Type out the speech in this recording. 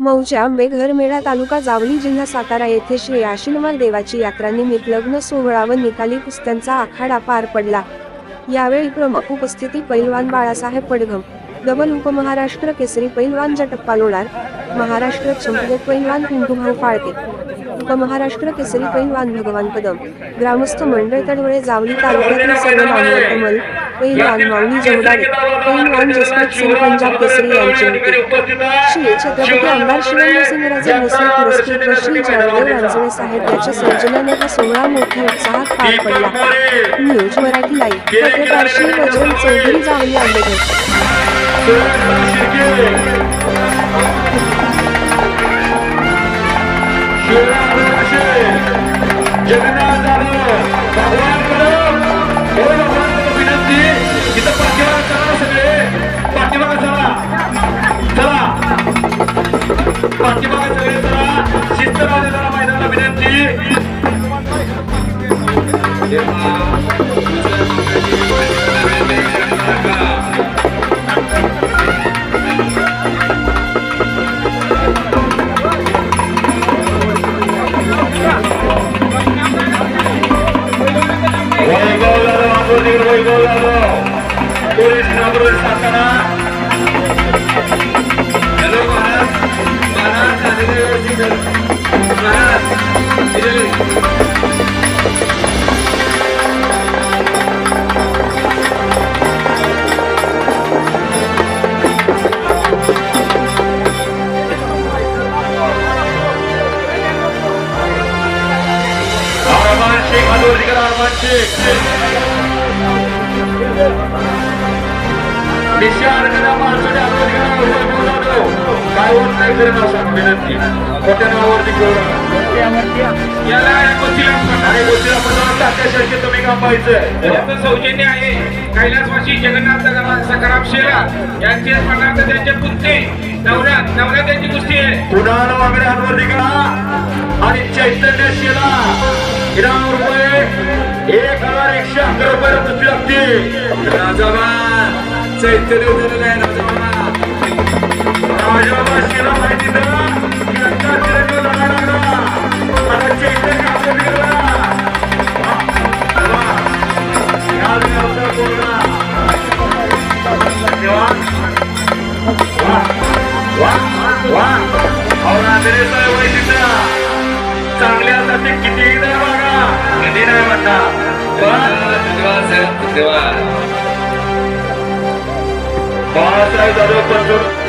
मौजा मेघरमेढा तालुका जावली जिल्हा सातारा येथे श्री आशिलमाल देवाची यात्रा निमित्त लग्न सोहळा व निकाली कुस्त्यांचा आखाडा पार पडला. यावेळी प्रमुख उपस्थिती पैलवान बाळासाहेब पडघम डबल उपमहाराष्ट्र केसरी पैलवान जटप्पा लोणार महाराष्ट्र चंपदेत पैलवान पिंटूभाऊ फाळके उपमहाराष्ट्र केसरी पैलवान भगवान कदम ग्रामस्थ मंडळ तडवळे जावली तालुक्यातील सर्व कमल पैलवान माऊली जमदाडे पैलवान जसप्रीत सिंग पंजाब केसरी यांचे होते। श्री छत्रपती आमदार शिवेंद्रसिंहराजे भोसले पुरस्कृत व श्री जयदेव रांजणे साहेब। याच्या सौजन्याने हा सोहळा मोठ्या उत्साहात पार पडला. News Marathi live. पत्रकार Shri Bajrang Chaudhari Jawali Ambedkar. Por isso, não, Bruno Satanás. Shaikh हातवरतीकर अरमान शेख निशान करा माणसाने हातवरतीकर वैभव जाधव काय होत नाही खरं नाव सांग विनंती खोट्या नावावरती घेऊ नका याला गोष्टीला आणि गोष्टीला पण तात्यासारखे तुम्ही काम पाहिजे सौजन्य आहे कैलासवासी जगन्नाथ सकाराम शेरा यांचे स्मरणार्थ त्यांचे पुतणे नवरा नवरा त्यांची कुस्ती आहे कुणाल वागडे हातवरती करा. आणि चैतन्य शिला. इनाम रुपये एक हजार एकशे अकरा रुपये कुस्ती लागते राजाबा चैतन्य दिलेलं आहे राजाबा राजाबा शिला माहिती ना Wow. चांगल्यासाठी किती बघा. कधी नाही म्हणता बाळासाहेब जाधव